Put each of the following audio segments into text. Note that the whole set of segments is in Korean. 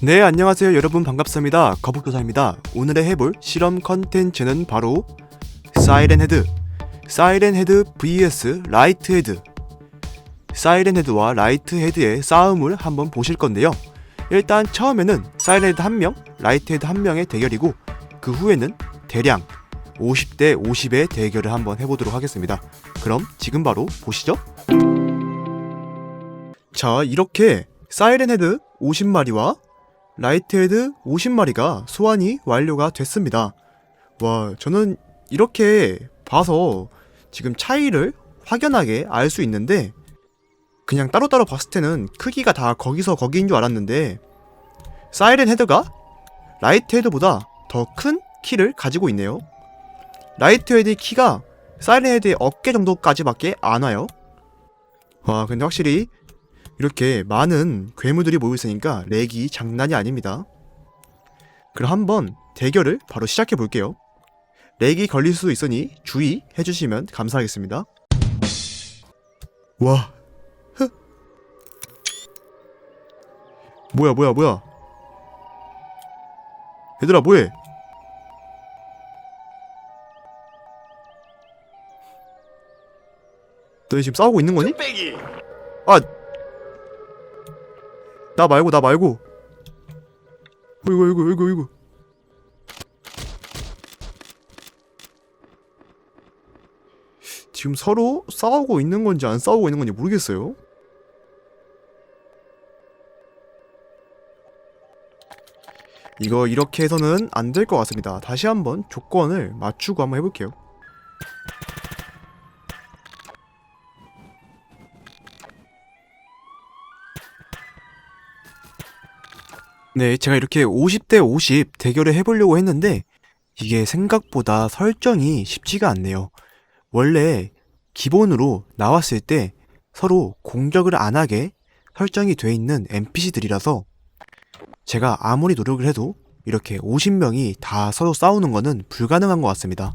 네, 안녕하세요. 여러분 반갑습니다. 거북도사입니다. 오늘의 해볼 실험 컨텐츠는 바로 사이렌 헤드, 사이렌 헤드 vs 라이트 헤드. 사이렌 헤드와 라이트 헤드의 싸움을 한번 보실 건데요. 일단 처음에는 사이렌 헤드 한 명, 라이트 헤드 한 명의 대결이고 그 후에는 대량 50대 50의 대결을 한번 해보도록 하겠습니다. 그럼 지금 바로 보시죠. 자, 이렇게 사이렌 헤드 50마리와 라이트 헤드 50마리가 소환이 완료가 됐습니다. 와, 저는 이렇게 봐서 지금 차이를 확연하게 알 수 있는데 그냥 따로따로 봤을 때는 크기가 다 거기서 거기인 줄 알았는데 사이렌 헤드가 라이트 헤드보다 더 큰 키를 가지고 있네요. 라이트 헤드의 키가 사이렌 헤드의 어깨 정도까지밖에 안 와요. 와, 근데 확실히 이렇게 많은 괴물들이 모여 있으니까 렉이 장난이 아닙니다. 그럼 한번 대결을 바로 시작해 볼게요. 렉이 걸릴 수도 있으니 주의해 주시면 감사하겠습니다. 와. 흐. 뭐야 뭐야 뭐야. 얘들아 뭐해? 너희 지금 싸우고 있는 거니? 아, 나 말고 나 말고. 어이구 어이구 어이구 어이구. 지금 서로 싸우고 있는 건지 안 싸우고 있는 건지 모르겠어요. 이거 이렇게 해서는 안 될 것 같습니다. 다시 한번 조건을 맞추고 한번 해볼게요 네, 제가 이렇게 50대 50 대결을 해보려고 했는데 이게 생각보다 설정이 쉽지가 않네요. 원래 기본으로 나왔을 때 서로 공격을 안 하게 설정이 돼 있는 NPC들이라서 제가 아무리 노력을 해도 이렇게 50명이 다 서로 싸우는 거는 불가능한 것 같습니다.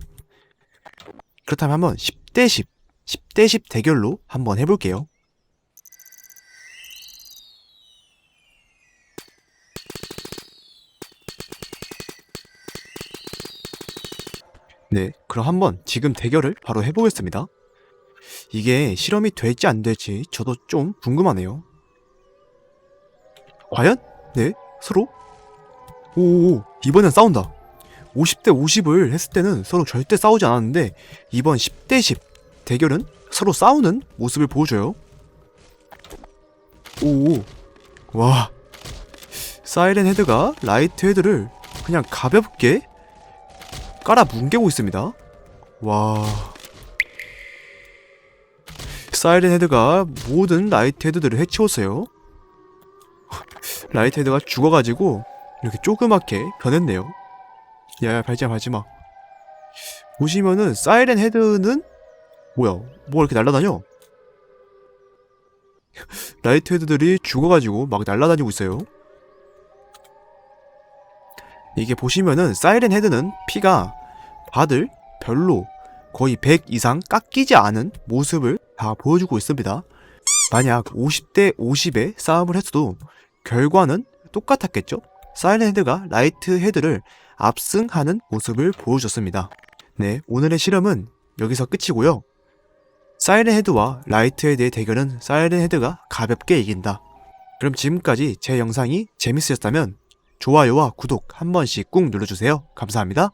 그렇다면 한번 10대 10, 10대 10 대결로 한번 해볼게요. 네, 그럼 한번 지금 대결을 바로 해보겠습니다. 이게 실험이 될지 안 될지 저도 좀 궁금하네요. 과연? 네, 서로? 오, 이번엔 싸운다. 50대 50을 했을 때는 서로 절대 싸우지 않았는데 이번 10대 10 대결은 서로 싸우는 모습을 보여줘요. 오, 와. 사이렌 헤드가 라이트 헤드를 그냥 가볍게 깔아 뭉개고 있습니다. 와. 사이렌 헤드가 모든 라이트 헤드들을 해치웠어요. 라이트 헤드가 죽어가지고 이렇게 조그맣게 변했네요. 야야 밟지마 밟지마. 보시면은 사이렌 헤드는 뭐야? 뭐가 이렇게 날아다녀? 라이트 헤드들이 죽어가지고 막 날아다니고 있어요. 이게 보시면은 사이렌 헤드는 피가 다들 별로 거의 100 이상 깎이지 않은 모습을 다 보여주고 있습니다. 만약 50대 50의 싸움을 했어도 결과는 똑같았겠죠? 사이렌 헤드가 라이트 헤드를 압승하는 모습을 보여줬습니다. 네, 오늘의 실험은 여기서 끝이고요. 사이렌 헤드와 라이트 헤드의 대결은 사이렌 헤드가 가볍게 이긴다. 그럼 지금까지 제 영상이 재밌으셨다면 좋아요와 구독 한 번씩 꾹 눌러주세요. 감사합니다.